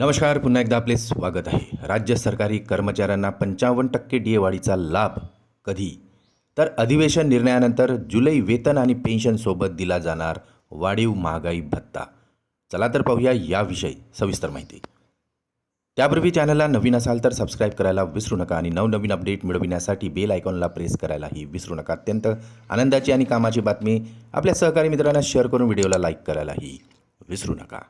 नमस्कार पुन्हा एकदा आपले स्वागत आहे. राज्य सरकारी कर्मचाऱ्यांना पंचावन्न टक्के डी ए वाढीचा लाभ कधी? तर अधिवेशन निर्णयानंतर जुलै वेतन आणि पेन्शनसोबत दिला जाणार वाढीव महागाई भत्ता. चला तर पाहूया याविषयी सविस्तर माहिती. त्यापूर्वी चॅनलला नवीन असाल तर सबस्क्राईब करायला विसरू नका आणि नवनवीन अपडेट मिळविण्यासाठी बेल आयकॉनला प्रेस करायलाही विसरू नका. अत्यंत आनंदाची आणि कामाची बातमी आपल्या सहकारी मित्रांना शेअर करून व्हिडिओला लाईक करायलाही विसरू नका.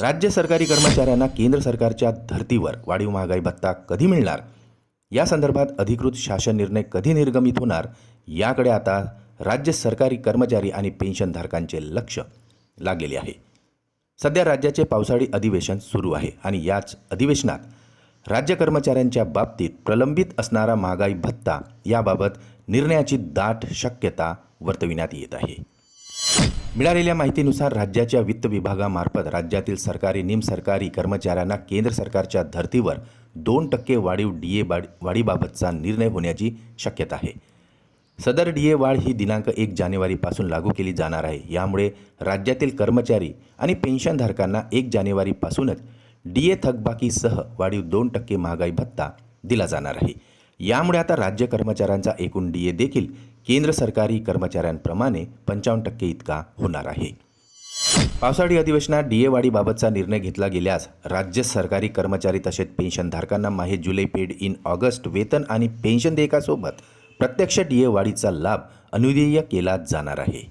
राज्य सरकारी कर्मचाऱ्यांना केंद्र सरकारच्या धर्तीवर वाढीव महागाई भत्ता कधी मिळणार? या संदर्भात अधिकृत शासन निर्णय कधी निर्गमित होणार? याकडे आता राज्य सरकारी कर्मचारी आणि पेन्शनधारकांचे लक्ष लागलेले आहे. सध्या राज्याचे पावसाळी अधिवेशन सुरू आहे आणि याच अधिवेशनात राज्य कर्मचाऱ्यांच्या बाबतीत प्रलंबित असणारा महागाई भत्ता याबाबत निर्णयाची दाट शक्यता वर्तविण्यात येत आहे. मिळालेल्या माहितीनुसार राज्याच्या वित्त विभागामार्फत राज्यातील सरकारी निमसरकारी कर्मचाऱ्यांना केंद्र सरकारच्या धर्तीवर दोन टक्के वाढीव डी ए वाढीबाबतचा निर्णय होण्याची शक्यता आहे. सदर डी ए वाढ ही दिनांक एक जानेवारीपासून लागू केली जाणार आहे. यामुळे राज्यातील कर्मचारी आणि पेन्शनधारकांना एक जानेवारीपासूनच डी ए थकबाकीसह वाढीव दोन टक्के महागाई भत्ता दिला जाणार आहे. यामुळे आता राज्य कर्मचाऱ्यांचा एकूण डी ए देखील केंद्र सरकारी कर्मचाऱ्यांप्रमाणे पंचावन्न टक्के इतका होणार आहे. पावसाळी अधिवेशनात डी ए वाढीबाबतचा निर्णय घेतला गेल्यास राज्य सरकारी कर्मचारी तसेच पेन्शनधारकांना माहे जुलै पेड इन ऑगस्ट वेतन आणि पेन्शन देयकासोबत प्रत्यक्ष डी ए वाढीचा लाभ अनुदेय केला जाणार आहे.